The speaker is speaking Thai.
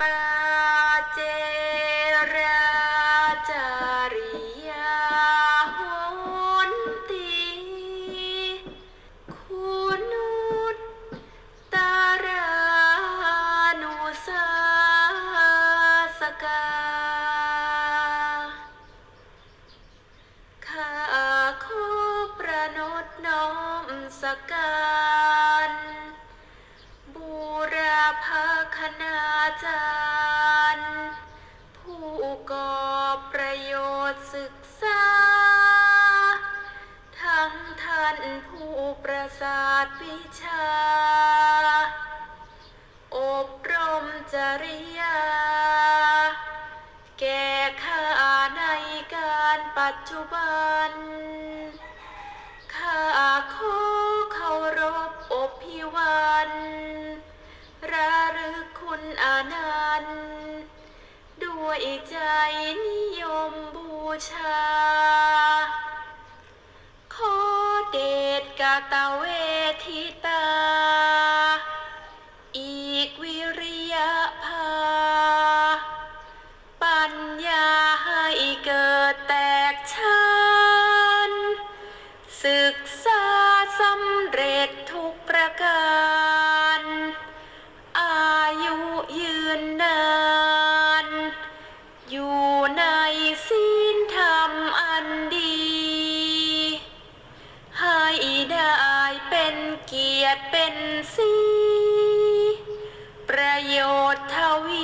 ปาเจราจาริยาโหนตีคุณุตตารานุสาสกาข้าขอประนตน้อมสการบูร พคณาจารย์ ผู้ก่อประโยชน์ศึกษา ทั้งท่านผู้ประสาทวิชา อบรมจริยา แก่ข้าในการปัจจุบันข้า ด้วยใจนิยมบูชา ขอเดชกาตาเวทิตา อีกวิริยะภา ปัญญาให้เกิดแตกชันศึกษาสำเร็จทุกประการ ยดเป็นสี ประโยชน์ทวี